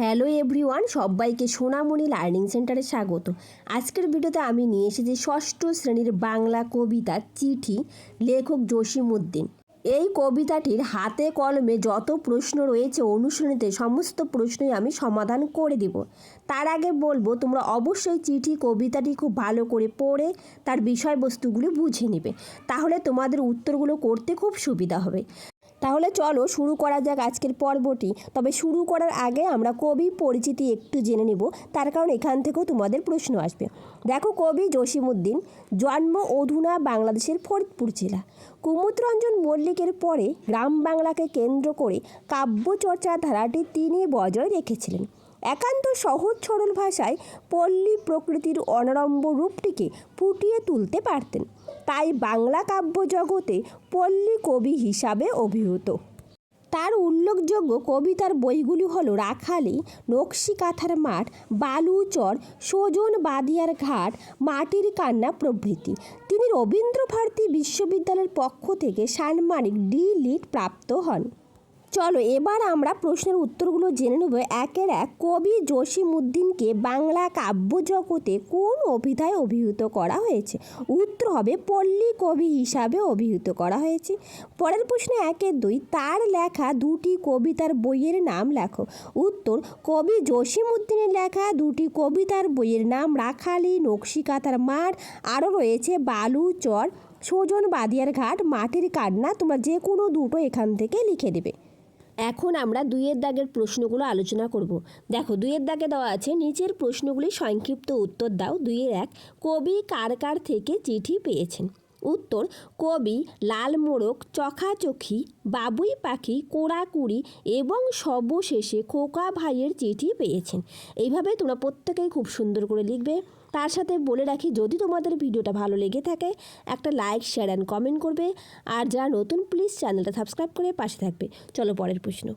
Hello everyone, সবাইকে সোনামণি learning সেন্টারে স্বাগত। আজকের ভিডিওতে আমি নিয়ে এসেছি ষষ্ঠ শ্রেণির বাংলা কবিতা চিঠি, লেখক জসিমউদ্দিন। এই কবিতাটির হাতে কলমে যত প্রশ্ন রয়েছে অনুশীলনীতে সমস্ত প্রশ্নই আমি সমাধান করে দিব। তার আগে বলব, তোমরা অবশ্যই চিঠি, কবিতাটি খুব ভালো করে পড়ে তার বিষয়বস্তুগুলি বুঝে নেবে। তাহলে তোমাদের উত্তরগুলো করতে খুব সুবিধা হবে। তাহলে চলো শুরু করা যাক আজকের পর্বটি। তবে শুরু করার আগে আমরা কবি পরিচিতি একটু জেনে নেব, তার কারণ এখান থেকেও তোমাদের প্রশ্ন আসবে। দেখো কবি জসিমুদ্দিন জন্ম অধুনা বাংলাদেশের ফরিদপুর জেলা। কুমুদরঞ্জন মল্লিকের পরে গ্রাম বাংলাকে কেন্দ্র করে কাব্যচর্চা ধারাটি তিনি বজায় রেখেছিলেন। একান্ত সহজ সরল ভাষায় পল্লী প্রকৃতির অনারম্ভ রূপটিকে ফুটিয়ে তুলতে পারতেন। তাই বাংলা কাব্য জগতে পল্লী কবি হিসাবে অভিহিত। তার উল্লেখযোগ্য কবিতার বইগুলি হল রাখালি নকশি কাঁথার মাঠ, বালুচর, সোজন বাদিয়ার ঘাট, মাটির কান্না প্রভৃতি। তিনি রবীন্দ্রভারতী বিশ্ববিদ্যালয়ের পক্ষ থেকে সাম্মানিক ডি লিট প্রাপ্ত হন। চলো এবার আমরা প্রশ্নের উত্তরগুলো জেনে নেব। একের এক, কবি জসিমুদ্দিনকে বাংলা কাব্য জগতে কোন অভিধায় অভিহিত করা হয়েছে? উত্তর হবে পল্লী কবি হিসাবে অভিহিত করা হয়েছে। পরের প্রশ্নে একের দুই, তার লেখা দুটি কবিতার বইয়ের নাম লেখো। উত্তর, কবি জসিমুদ্দিনের লেখা দুটি কবিতার বইয়ের নাম রাখালি নকশিকাতার মাঠ, আরও রয়েছে বালু, চর সোজন বাদিয়ার ঘাট, মাটির কান্না, তোমরা যে কোনো দুটো এখান থেকে লিখে দেবে। এখন আমরা দুইয়ের দাগের প্রশ্নগুলো আলোচনা করব। দেখো, দুইয়ের দাগে দেওয়া আছে, নিচের প্রশ্নগুলি সংক্ষিপ্ত উত্তর দাও। দুইয়ের এক, কবি কার কার থেকে চিঠি পেয়েছেন? উত্তর, কবি, লাল মোড়ক, চখাচখি, বাবুই পাখি, কোড়াকুড়ি এবং সর্বশেষে খোকা ভাইয়ের চিঠি পেয়েছেন। এইভাবে তোমরা প্রত্যেকেই খুব সুন্দর করে লিখবে। তার সাথে বলে রাখি, যদি তোমাদের ভিডিওটা ভালো লেগে থাকে, একটা লাইক শেয়ার অ্যান্ড কমেন্ট করবে। আর যারা নতুন প্লিজ চ্যানেলটা সাবস্ক্রাইব করে পাশে থাকবে। চলো পরের প্রশ্ন।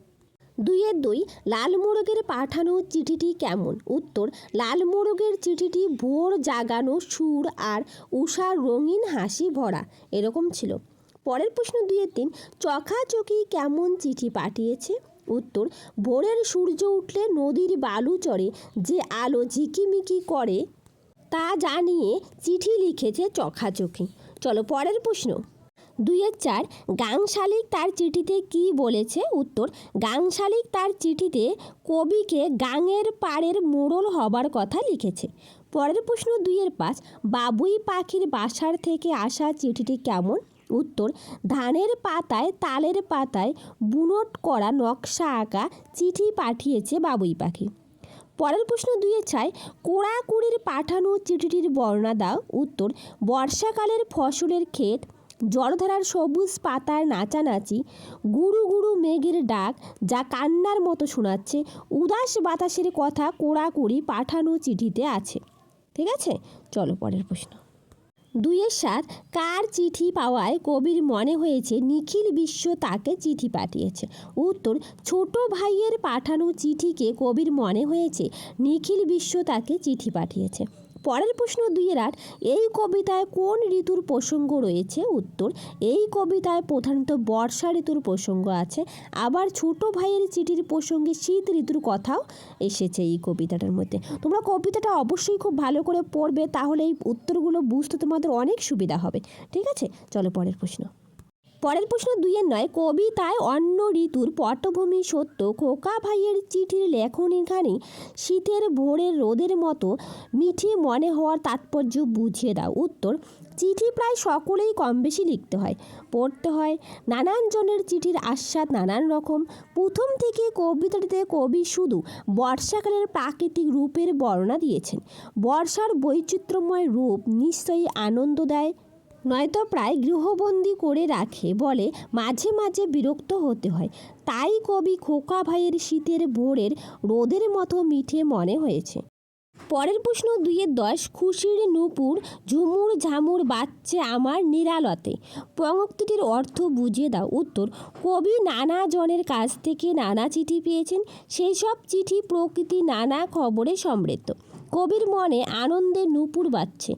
দুইয়ের দুই, লাল মোরগের পাঠানো চিঠিটি কেমন? উত্তর, লাল মোরগের চিঠিটি ভোর জাগানো সুর আর উষার রঙিন হাসি ভরা। এরকম ছিল। পরের প্রশ্ন দুইয়ের তিন, চখাচকি কেমন চিঠি পাঠিয়েছে? উত্তর, ভোরের সূর্য উঠলে নদীর বালু চড়ে, যে আলো ঝিকিমিকি করে তা জানিয়ে চিঠি লিখেছে চখাচকি চলো পরের প্রশ্ন। দুইয়ের চার, গাংশালিক তার চিঠিতে কি বলেছে? উত্তর, গাংশালিক তার চিঠিতে কবিকে গাঙের পাড়ের মোড়ল হবার কথা লিখেছে। পরের প্রশ্ন দুইয়ের পাঁচ, বাবুই পাখির বাসার থেকে আসা চিঠিটি কেমন? উত্তর, ধানের পাতায় তালের পাতায় বুনট করা নকশা আঁকা চিঠি পাঠিয়েছে বাবুই পাখি। পরের প্রশ্ন দুয়ে চাই কোড়াকুড়ির পাঠানো চিঠিটির বর্ণনা দাও। উত্তর, বর্ষাকালের ফসলের ক্ষেত, জলধারার সবুজ পাতার নাচানাচি গুরু গুরু মেঘের ডাক যা কান্নার মতো শোনাচ্ছে, উদাস বাতাসের কথা কোড়াকুড়ি পাঠানো চিঠিতে আছে। ঠিক আছে? চলো পরের প্রশ্ন। দুইয়ের সাত কার চিঠি পাওয়ায় কবির মনে হয়েছে, নিখিল বিশ্ব তাকে চিঠি পাঠিয়েছে। উত্তর, ছোট ভাইয়ের পাঠানো চিঠিকে কবির মনে হয়েছে, নিখিল বিশ্ব তাকে চিঠি পাঠিয়েছে। পরের প্রশ্ন দুইয়ের আট এই কবিতায় কোন ঋতুর প্রসঙ্গ রয়েছে? উত্তর, এই কবিতায় প্রধানত বর্ষা ঋতুর প্রসঙ্গ আছে। আবার ছোট ভাইয়ের চিঠির প্রসঙ্গে শীত ঋতুর কথাও এসেছে এই কবিতাটার মধ্যে। তোমরা কবিতাটা অবশ্যই খুব ভালো করে পড়বে, তাহলে এই উত্তরগুলো বুঝতে তোমাদের অনেক সুবিধা হবে। ঠিক আছে? চলো পরের প্রশ্ন। পরের প্রশ্ন দুইয়ের নয়। কবিতায় অন্য ঋতুর পটভূমি সত্য। খোকা ভাইয়ের চিঠির লেখনীখানি শীতের ভোরের রোদের মতো মিঠে মনে হওয়ার তাৎপর্য বুঝিয়ে দাও। উত্তর, চিঠি প্রায় সকলেই কম বেশি লিখতে হয়। পড়তে হয় নানান জনের চিঠির আস্বাদ নানান রকম। প্রথম থেকে কবিতাটিতে কবি শুধু বর্ষাকালের প্রাকৃতিক রূপের বর্ণনা দিয়েছেন। বর্ষার বৈচিত্র্যময় রূপ নিশ্চয়ই আনন্দ দেয়। নয়তো প্রায় গৃহবন্দী করে রাখে, বলে মাঝে মাঝে বিরক্ত হতে হয়। তাই কবি খোকা ভাইয়ের শীতের ভোরের রোদের মতো মিঠে মনে হয়েছে। পরের প্রশ্ন দুইয়ের দশ, খুশির নূপুর ঝুমুর ঝামুর বাচ্চে আমার নিরালতে। পঙ্ক্তিটির অর্থ বুঝিয়ে দাও। উত্তর, কবি নানা জনের কাছ থেকে নানা চিঠি পেয়েছেন। সেই সব চিঠি প্রকৃতি নানা খবরে সমৃদ্ধ। কবির মনে আনন্দের নূপুর বাজছে।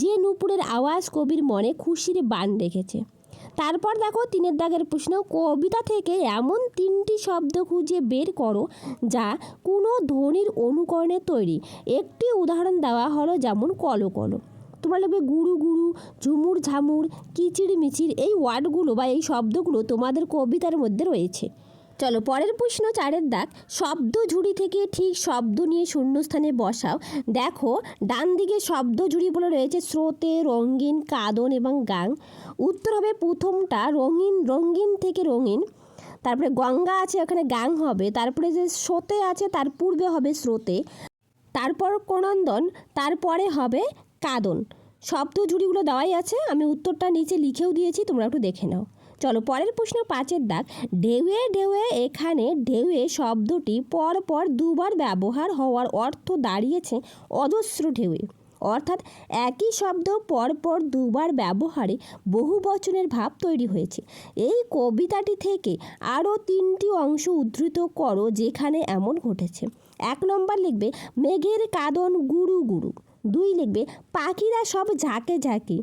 যে নূপুরের আওয়াজ কবির মনে খুশির বান রেখেছে। তারপর দেখো তিনের দাগের প্রশ্ন, কবিতা থেকে এমন তিনটি শব্দ খুঁজে বের করো যা কোনো ধ্বনির অনুকরণে তৈরি। একটি উদাহরণ দেওয়া হলো যেমন কলো কলো তোমরা লিখবে গুরু গুরু, ঝুমুর ঝামুর কিচির মিচির এই ওয়ার্ডগুলো বা এই শব্দগুলো তোমাদের কবিতার মধ্যে রয়েছে। চলো, পরের প্রশ্ন, চারের দাগ। শব্দ ঝুড়ি থেকে ঠিক শব্দ নিয়ে শূন্যস্থানে বসাও। দেখো, ডান দিকে শব্দ ঝুড়ি বলে রয়েছে স্রোতে, রঙিন, কাদন এবং গাং। উত্তর হবে প্রথমটা, রঙিন রঙিন থেকে রঙিন। তারপরে গঙ্গা আছে, ওখানে গাং হবে। তারপরে যে স্রোতে আছে, তার পূর্বে হবে স্রোতে। তারপর কোনন্দন তারপরে হবে কাদন। শব্দ ঝুড়িগুলো দেওয়াই আছে, আমি উত্তরটা নিচে লিখেও দিয়েছি, তোমরা একটু দেখে নাও। চলো, পরের প্রশ্ন পাঁচের দাগ। ঢেউয়ে ঢেউয়ে এখানে ঢেউয়ে শব্দটি পর পর দুবার ব্যবহার হওয়ার অর্থ দাঁড়িয়েছে অজস্র ঢেউয়ে। অর্থাৎ একই শব্দ পরপর দুবার ব্যবহারে বহু বচনের ভাব তৈরি হয়েছে। এই কবিতাটি থেকে আরও তিনটি অংশ উদ্ধৃত করো যেখানে এমন ঘটেছে। এক নম্বর লিখবে, মেঘের কাদন গুরু গুরু দুই লিখবে, পাখিরা সব ঝাঁকে ঝাঁকে।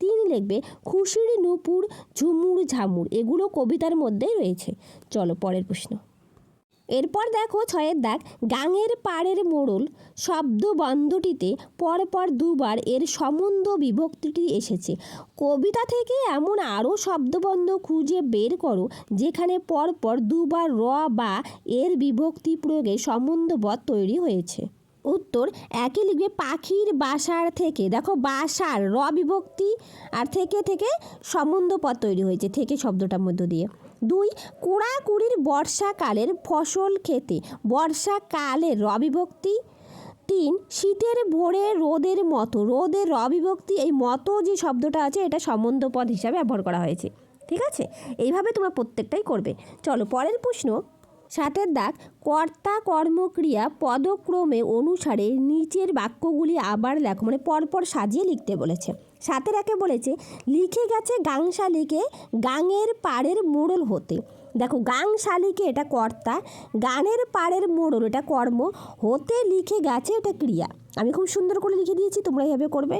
তিন লিখবে খুশির নুপুর, ঝুমুর, ঝামুর। এগুলো কবিতার মধ্যেই রয়েছে। চলো পরের প্রশ্ন। এরপর দেখো ছয়ের দাগ, গাঙের পাড়ের মোড়ল। শব্দ বন্ধটিতে পরপর দুবার এর সম্বন্ধ বিভক্তিটি এসেছে। কবিতা থেকে এমন আরও শব্দবন্ধ খুঁজে বের করো, যেখানে পরপর দুবার র বা এর বিভক্তি প্রয়োগে সম্বন্ধবধ তৈরি হয়েছে। উত্তর, একই লিখবে পাখির বাসার থেকে। দেখো, বাসার র বিভক্তি আর থেকে থেকে সম্বন্ধ পদ তৈরি হয়েছে, থেকে শব্দটার মধ্য দিয়ে। দুই, কুড়াকুড়ির বর্ষাকালের ফসল খেতে। বর্ষাকালের র বিভক্তি তিন, শীতের ভোরে রোদের মতো। রোদের র বিভক্তি এই মতো যে শব্দটা আছে, এটা সম্বন্ধ পদ হিসাবে ব্যবহার করা হয়েছে। ঠিক আছে? এইভাবে তোমরা প্রত্যেকটাই করবে। চলো, পরের প্রশ্ন। সাতের দাগ, কর্তা কর্মক্রিয়া পদক্রমে অনুসারে নিচের বাক্যগুলি আবার লেখো মানে পরপর সাজিয়ে লিখতে বলেছে। সাতের একে বলেছে, লিখে গেছে গাং শালিকে গাঙের পাড়ের মোড়ল হতে। দেখো গাং শালিকে এটা কর্তা, গানের পাড়ের মোড়ল, এটা কর্ম, হতে লিখে গেছে এটা ক্রিয়া। আমি খুব সুন্দর করে লিখে দিয়েছি, তোমরা এইভাবে করবে।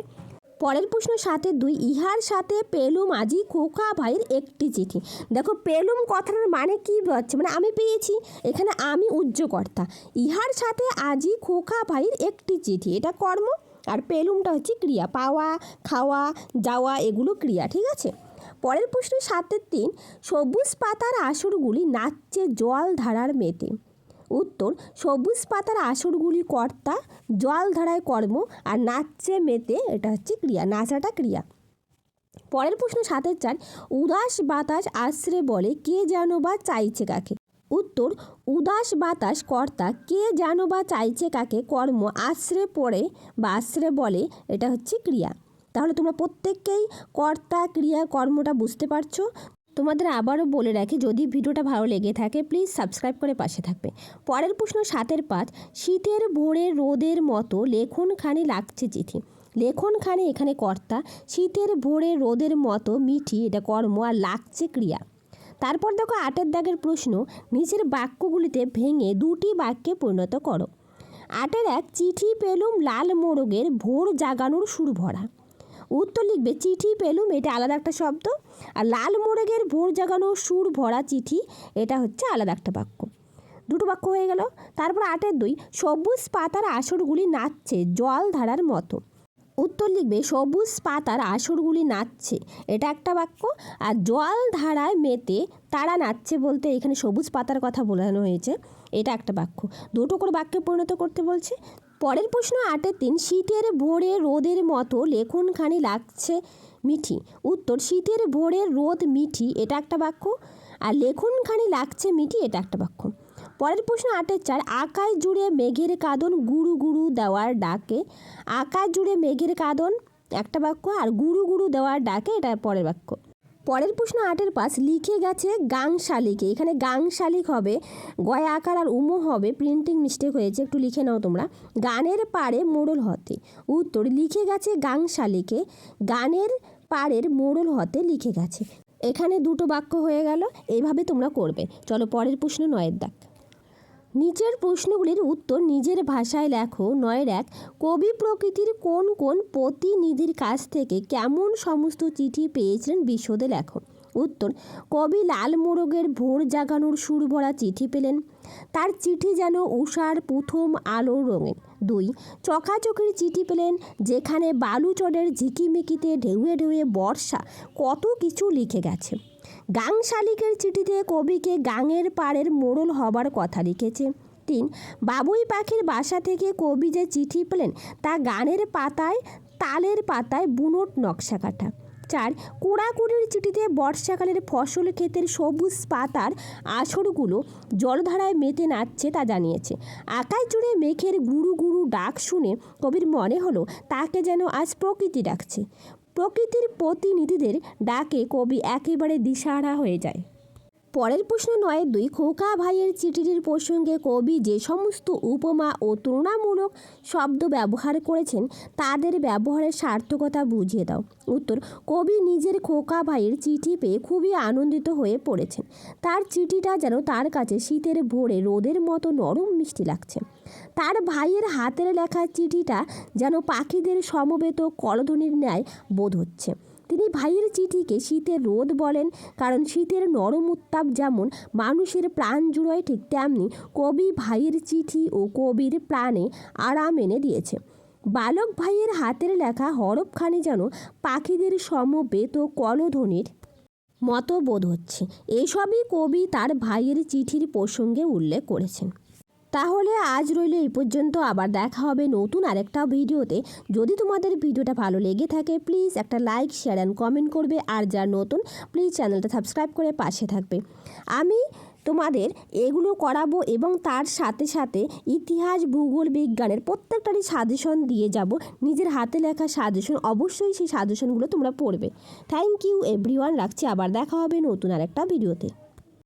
পরের প্রশ্ন সাথে দুই। ইহার সাথে পেলুম আজি খোকা ভাইয়ের একটি চিঠি। দেখো, পেলুম কথাটার মানে কি হচ্ছে? মানে আমি পেয়েছি, এখানে আমি উজ্জ্বকর্তা। ইহার সাথে আজি খোকা ভাইয়ের একটি চিঠি। এটা কর্ম আর পেলুমটা হচ্ছে ক্রিয়া। পাওয়া, খাওয়া, যাওয়া, এগুলো ক্রিয়া, ঠিক আছে? পরের প্রশ্ন সাতের তিন। সবুজ পাতার আসরগুলি নাচছে জল ধারার মেতে। উত্তর, সবুজ পাতার আসরগুলি কর্তা, জল ধারায় কর্ম আর নাচছে মেতে এটা হচ্ছে ক্রিয়া, নাচাটা ক্রিয়া। পরের প্রশ্ন সাতের চার, উদাস বাতাস আশ্রে বলে কে যেন বা চাইছে কাকে? উত্তর, উদাস বাতাস কর্তা কে যেন বা চাইছে কাকে? কর্ম আশ্রে পড়ে বা আশ্রে বলে এটা হচ্ছে ক্রিয়া। তাহলে তোমরা প্রত্যেককেই কর্তা, ক্রিয়া, কর্মটা বুঝতে পারছ। তোমাদের আবারও বলে রাখি, যদি ভিডিওটা ভালো লেগে থাকে প্লিজ সাবস্ক্রাইব করে পাশে থাকবে। পরের প্রশ্ন সাতের পাঁচ, শীতের ভোরে রোদের মতো লেখনখানি লাগছে চিঠি। লেখনখানি এখানে কর্তা, শীতের ভোরে রোদের মতো মিঠি, এটা কর্ম আর লাগছে ক্রিয়া। তারপর দেখো আটের দাগের প্রশ্ন নিচের বাক্যগুলিতে ভেঙে দুটি বাক্যে পরিণত করো। আটের এক, চিঠি পেলুম লাল মোরগের ভোর জাগানোর সুর ভরা উত্তর লিখবে, চিঠি পেলুম এটা আলাদা একটা শব্দ। আর লাল মোরগের ভোর জাগানো সুর ভরা চিঠি, এটা হচ্ছে আলাদা একটা বাক্য। দুটো বাক্য হয়ে গেল। তারপর আটের দুই, সবুজ পাতার আসরগুলি নাচছে, জল ধারার মতো। উত্তর লিখবে, সবুজ পাতার আসরগুলি নাচছে। এটা একটা বাক্য। আর জল ধারায় মেতে তারা নাচছে বলতে এখানে সবুজ পাতার কথা বোঝানো হয়েছে। এটা একটা বাক্য। দুটো করে বাক্যে পরিণত করতে বলছে। পরের প্রশ্ন আটের তিন শীতের ভোরে রোদের মতো লেখনখানি লাগছে মিঠি। উত্তর, শীতের ভোরে রোদ মিঠি, এটা একটা বাক্য। আর লেখনখানি লাগছে মিঠি, এটা একটা বাক্য। পরের প্রশ্ন আটের চার, আকাশ জুড়ে মেঘের কাদন গুরু গুরু দেওয়ার ডাকে। আকাশ জুড়ে মেঘের কাদন, একটা বাক্য। আর গুরু গুরু দেওয়ার ডাকে, এটা পরের বাক্য। পরের প্রশ্ন আটের পাশ লিখে গেছে গাং শালিকে এখানে গাং শালিক হবে, গয় আকার আর উমো হবে প্রিন্টিং মিস্টেক হয়েছে, একটু লিখে নাও তোমরা। গানের পাড়ে মোড়ল হতে, উত্তর লিখে গেছে গাং শালিকে গানের পাড়ের মোড়ল হতে লিখে গেছে। এখানে দুটো বাক্য হয়ে গেল, এইভাবে তোমরা করবে। চলো পরের প্রশ্ন নয়ের দাগ। নিচের প্রশ্নগুলির উত্তর নিজের ভাষায় লেখো। নয়ের এক, কবি প্রকৃতির কোন কোন প্রতিনিধির কাছ থেকে কেমন সমস্ত চিঠি পেয়েছিলেন বিশদে লেখো। উত্তর, কবি লাল মোরগের ভোর জাগানোর সুর ভরা চিঠি পেলেন। তার চিঠি যেন উষার প্রথম আলো রঙের। দুই, চকাচকের চিঠি পেলেন, যেখানে বালুচরের ঝিকিমিকিতে ঢেউয়ে ঢেউয়ে বর্ষা কত কিছু লিখে গেছে। গাং শালিকের চিঠিতে কবিকে গাঙের পাড়ের মোড়ল হবার কথা লিখেছে। তিন, বাবুই পাখির বাসা থেকে কবি যে চিঠি পেলেন, তা গানের পাতায়, তালের পাতায় বুনোট নকশা কাটা। চার, কুড়াকুড়ির চিঠিতে বর্ষাকালের ফসল ক্ষেতের সবুজ পাতার আসরগুলো জলধারায় মেতে নাচছে তা জানিয়েছে। আকাশ জুড়ে মেঘের গুরু গুরু ডাক শুনে কবির মনে হলো, তাকে যেন আজ প্রকৃতি ডাকছে। প্রকৃতির প্রতিনিধিদের ডাকে কবি একেবারে দিশাহারা হয়ে যায়। পরের প্রশ্ন নয়, দুই খোকা ভাইয়ের চিঠিটির প্রসঙ্গে কবি যে সমস্ত উপমা ও তুলনামূলক শব্দ ব্যবহার করেছেন, তাদের ব্যবহারের সার্থকতা বুঝিয়ে দাও। উত্তর, কবি নিজের খোকা ভাইয়ের চিঠি পেয়ে খুবই আনন্দিত হয়ে পড়েছেন। তার চিঠিটা যেন তার কাছে শীতের ভোরে রোদের মতো নরম মিষ্টি লাগছে। তার ভাইয়ের হাতের লেখা চিঠিটা যেন পাখিদের সমবেত কলধ্বনির ন্যায় বোধ হচ্ছে। তিনি ভাইয়ের চিঠিকে শীতের রোদ বলেন, কারণ শীতের নরম উত্তাপ যেমন মানুষের প্রাণ জুড়োয়, ঠিক তেমনি কবি ভাইয়ের চিঠি ও কবির প্রাণে আরাম এনে দিয়েছে। বালক ভাইয়ের হাতের লেখা হরফখানি যেন পাখিদের সমবেত কলধ্বনির মতো বোধ হচ্ছে। এসবই কবি তার ভাইয়ের চিঠির প্রসঙ্গে উল্লেখ করেছেন। তাহলে আজ রইল এই পর্যন্ত। আবার দেখা হবে নতুন আরেকটা ভিডিওতে। যদি তোমাদের ভিডিওটা ভালো লেগে থাকে প্লিজ একটা লাইক শেয়ার অ্যান্ড কমেন্ট করবে। আর যার নতুন প্লিজ চ্যানেলটা সাবস্ক্রাইব করে পাশে থাকবে। আমি তোমাদের এগুলো করাবো এবং তার সাথে সাথে ইতিহাস, ভূগোল, বিজ্ঞানের প্রত্যেকটারই সাজেশন দিয়ে যাব। নিজের হাতে লেখা সাজেশন অবশ্যই সেই সাজেশনগুলো তোমরা পড়বে। থ্যাংক ইউ এভরিওয়ান রাখছি। আবার দেখা হবে নতুন আরেকটা ভিডিওতে।